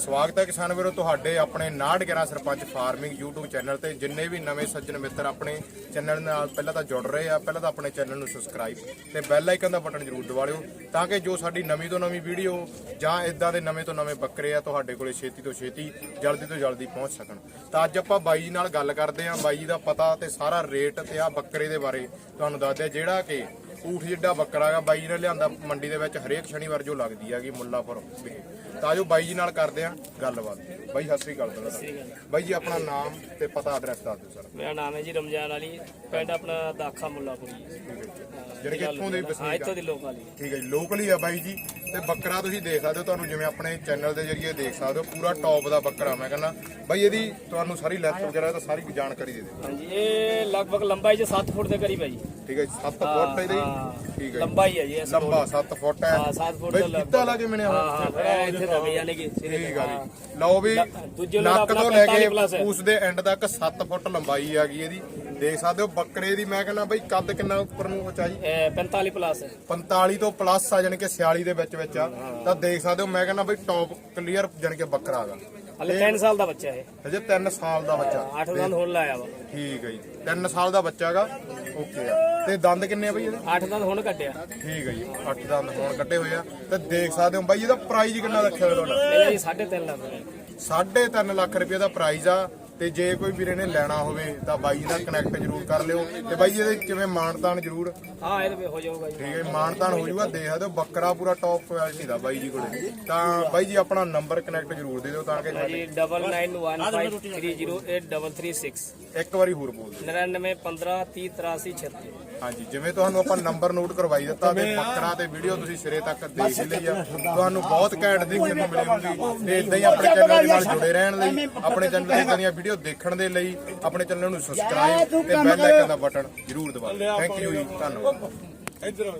ਸਵਾਗਤ ਹੈ ਕਿਸਾਨ ਵੀਰੋ ਤੁਹਾਡੇ ਆਪਣੇ 911 ਸਰਪੰਚ ਫਾਰਮਿੰਗ YouTube ਚੈਨਲ ਤੇ। ਜਿੰਨੇ ਵੀ ਨਵੇਂ ਸੱਜਣ ਮਿੱਤਰ ਆਪਣੇ ਚੈਨਲ ਨਾਲ ਪਹਿਲਾਂ ਤਾਂ ਜੁੜ ਰਹੇ ਆ, ਪਹਿਲਾਂ ਤਾਂ ਆਪਣੇ ਚੈਨਲ ਨੂੰ ਸਬਸਕ੍ਰਾਈਬ ਤੇ ਬੈਲ ਆਈਕਨ ਦਾ ਬਟਨ ਜ਼ਰੂਰ ਦਬਾ ਲਿਓ ਤਾਂ ਕਿ ਜੋ ਸਾਡੀ ਨਵੀਂ ਤੋਂ ਨਵੀਂ ਵੀਡੀਓ ਜਾਂ ਇਦਾਂ ਦੇ ਨਵੇਂ ਤੋਂ ਨਵੇਂ ਬੱਕਰੇ ਆ ਤੁਹਾਡੇ ਕੋਲੇ ਛੇਤੀ ਤੋਂ ਛੇਤੀ, ਜਲਦੀ ਤੋਂ ਜਲਦੀ ਪਹੁੰਚ ਸਕਣ। ਤਾਂ ਅੱਜ ਆਪਾਂ ਬਾਈ ਜੀ ਨਾਲ ਗੱਲ ਕਰਦੇ ਆਂ। ਬਾਈ ਜੀ ਦਾ ਪਤਾ ਤੇ ਸਾਰਾ ਰੇਟ ਤੇ ਆ ਬੱਕਰੇ ਦੇ ਬਾਰੇ ਤੁਹਾਨੂੰ ਦੱਸਦੇ ਜਿਹੜਾ ਕਿ ਊਠ ਜਿੱਡਾ ਬੱਕਰਾ ਹੈਗਾ। ਬਾਈ ਜੀ ਨੇ ਲਿਆਂਦਾ ਮੰਡੀ ਦੇ ਵਿੱਚ ਹਰੇਕ ਸ਼ਨੀਵਾਰ ਜੋ ਲੱਗਦੀ ਹੈਗੀ ਮੁੱਲਾਪੁਰ ਵਿਖੇ ਤਾਂ ਜੋ ਬਾਈ ਜੀ ਨਾਲ ਕਰਦੇ ਆ ਗੱਲਬਾਤ। ਬਾਈ ਸਤਿ ਸ੍ਰੀ ਅਕਾਲ ਤੁਹਾਡਾ। ਬਾਈ ਜੀ ਆਪਣਾ ਨਾਮ ਤੇ ਪਤਾ ਐਡਰੈਸ ਦੱਸ ਦਿਓ ਸਰ। ਮੇਰਾ ਨਾਮ ਹੈ ਜੀ ਰਮਜ਼ਾਨ ਅਲੀ ਪਿੰਡ ਆਪਣਾ ਦਾਖਾ ਮੁੱਲਾਪੁਰੀ ਜਿਹੜੇ ਕਿ ਇੱਥੋਂ ਦੇ ਹਾਂ ਵਸਨੀਕ ਇੱਥੋਂ ਆ ਦੀ ਲੋਕ ਵਾਲੀ ਠੀਕ ਹੈ ਜੀ ਲੋਕਲੀ ਆ ਬਾਈ ਜੀ। ਤੇ ਬੱਕਰਾ ਤੁਸੀਂ ਦੇਖ ਸਕਦੇ ਹੋ ਤੁਹਾਨੂੰ ਜਿਵੇਂ ਆਪਣੇ ਚੈਨਲ ਦੇ ਜਰੀਏ ਦੇਖ ਸਕਦੇ ਹੋ ਪੂਰਾ ਟੌਪ ਦਾ ਬੱਕਰਾ ਮੈਂ ਕਹਿੰਦਾ। ਬਾਈ ਇਹਦੀ ਤੁਹਾਨੂੰ ਸਾਰੀ ਲੈਂਥ ਵਗੈਰਾ ਤਾਂ ਸਾਰੀ ਜਾਣਕਾਰੀ ਦੇ ਦਿਓ। ਹਾਂਜੀ ਇਹ ਲਗਭਗ ਲੰਬਾਈ ਚ 7 ਫੁੱਟ ਦੇ ਕਰੀਬ ਹੈ ਜੀ। ਠੀਕ ਹੈ ਜੀ 7 ਫੁੱਟ ਇਹਦੀ। ਹਾਂ, ਠੀਕ ਹੈ ਜੀ। ਲੰਬਾਈ ਹੈ ਜੀ ਇਸ ਲੰਬਾ 7 ਫੁੱਟ ਹੈ। ਹਾਂ 7 ਫੁੱਟ ਬਈ ਦਾ ਕਿੱਦਾਂ ਲਾ ਕੇ ਮਿਲਿਆ ਹਾਂ ਹੋਇਆ ਹਾਂ ਇਹ ਇੱਥੇ ਤੱਕ ਯਾਨੀ ਕਿ ਸਿਰੇ ਠੀਕ ਆ ਹਾਂ। ਜੀ ਲਓ ਵੀ ਦੂਜੇ ਲੋਕ ਨੱਕ ਆਪਣਾ ਤੋਂ ਲੈ 45 plus ਕੇ ਹੈ। ਉਸ ਦੇ ਐਂਡ ਤੱਕ 7 ਫੁੱਟ ਲੰਬਾਈ ਆ ਗਈ ਇਹਦੀ। ਦੇਖ ਸਕਦੇ ਹੋ ਬੱਕਰੇ ਦੀ ਮੈਂ ਕਹਿੰਦਾ ਬਈ ਕੱਦ ਕਿੰਨਾ ਉੱਪਰ ਨੂੰ ਉਚਾਈ ਇਹ 45 ਪਲੱਸ ਹੈ। 45 ਤੋਂ ਪਲੱਸ ਆ ਜਾਣੀ ਕਿ 46 ਦੇ ਵਿੱਚ ਵਿੱਚ ਆ। ਤਾਂ ਦੇਖ ਸਕਦੇ ਹੋ ਮੈਂ ਕਹਿੰਦਾ ਬਈ ਟੌਪ ਕਲੀਅਰ ਜਾਣੀ ਕਿ ਬੱਕਰਾ ਹੈਗਾ। ਹਲੇ 3 ਸਾਲ ਦਾ ਬੱਚਾ ਹੈ ਹਜੇ 3 ਸਾਲ ਦਾ ਬੱਚਾ। 8 ਦੰਦ ਹੁਣ ਲਾਇਆ ਵਾ। ਠੀਕ ਹੈ ਜੀ। 3 ਸਾਲ ਦਾ ਬੱਚਾ ਹੈਗਾ। ਓਕੇ ਆ। ਤੇ ਦੰਦ ਕਿੰਨੇ ਆ ਬਈ ਇਹਦੇ? 8 ਦੰਦ ਹੁਣ ਕੱਢਿਆ। ਠੀਕ ਹੈ ਜੀ। 8 ਦੰਦ ਹੁਣ ਕੱਟੇ ਹੋਏ ਆ। ਤੇ ਦੇਖ ਸਕਦੇ ਹੋ ਬਾਈ ਇਹਦਾ ਪ੍ਰਾਈਜ਼ ਕਿੰਨਾ ਰੱਖਿਆ ਹੋਇਆ ਤੁਹਾਡਾ? ਇਹਦਾ ਜੀ 3.5 ਲੱਖ ਹੈ 3.5 ਲੱਖ ਰੁਪਏ ਦਾ ਪ੍ਰਾਈਜ਼ ਆ। ਤੇ ਜੇ ਕੋਈ ਵੀਰੇ ਨੇ ਲੈਣਾ ਹੋਵੇ ਤਾਂ ਬਾਈ ਨਾਲ ਕਨੈਕਟ ਜ਼ਰੂਰ ਕਰ ਲਿਓ। ਤੇ ਬਾਈ ਇਹਦੇ ਕਿਵੇਂ ਮਾਨਤਾਨ ਜ਼ਰੂਰ। ਹਾਂ ਇਹਦੇ ਵਿੱਚ ਹੋ ਜਾਊਗਾ ਜੀ। ਠੀਕ ਹੈ ਮਾਨਤਾਨ ਹੋ ਜਾਊਗਾ। ਦੇਖ ਸਕਦੇ ਹੋ ਬੱਕਰਾ ਪੂਰਾ ਟੌਪ ਕੁਆਲਿਟੀ ਦਾ ਬਾਈ ਜੀ ਕੋਲੇ। ਤਾਂ ਬਾਈ ਜੀ ਆਪਣਾ ਨੰਬਰ ਕਨੈਕਟ ਜ਼ਰੂਰ ਦੇ ਦਿਓ ਤਾਂ ਕਿ ਜੀ 9915308336 ਇੱਕ ਵਾਰੀ ਹੋਰ ਬੋਲ ਦਿਓ। 9915308336 ਹਾਂਜੀ ਜਿਵੇਂ ਤੁਹਾਨੂੰ ਆਪਾਂ ਨੰਬਰ ਨੋਟ ਕਰਵਾਈ ਦਿੱਤਾ ਤੇ ਬੱਕਰਾ ਤੇ ਵੀਡੀਓ ਤੁਸੀਂ ਸਿਰੇ ਤੱਕ ਦੇਖ ਲਈ ਆ। ਤੁਹਾਨੂੰ ਬਹੁਤ ਘੈਂਟ ਦੇਖਣ ਨੂੰ ਮਿਲੇਗੀ ਤੇ ਇਦਾਂ ਹੀ ਆਪਣੇ ਚੈਨਲ ਦੇ ਨਾਲ ਜੁੜੇ ਰਹਿਣ ਲਈ ਆਪਣੇ ਚੈਨਲ ਤੇ ਇਦਾਂ ਦੀਆਂ ਵੀਡੀਓ ਦੇਖਣ ਦੇ ਲਈ ਆਪਣੇ ਚੈਨਲ ਨੂੰ ਸਬਸਕ੍ਰਾਈਬ ਤੇ ਬੈਲ ਆਈਕਨ ਦਾ ਬਟਨ ਜ਼ਰੂਰ ਦਬਾ ਦਿਓ। ਥੈਂਕ ਯੂ ਜੀ ਧੰਨਵਾਦ। ਇੱਧਰ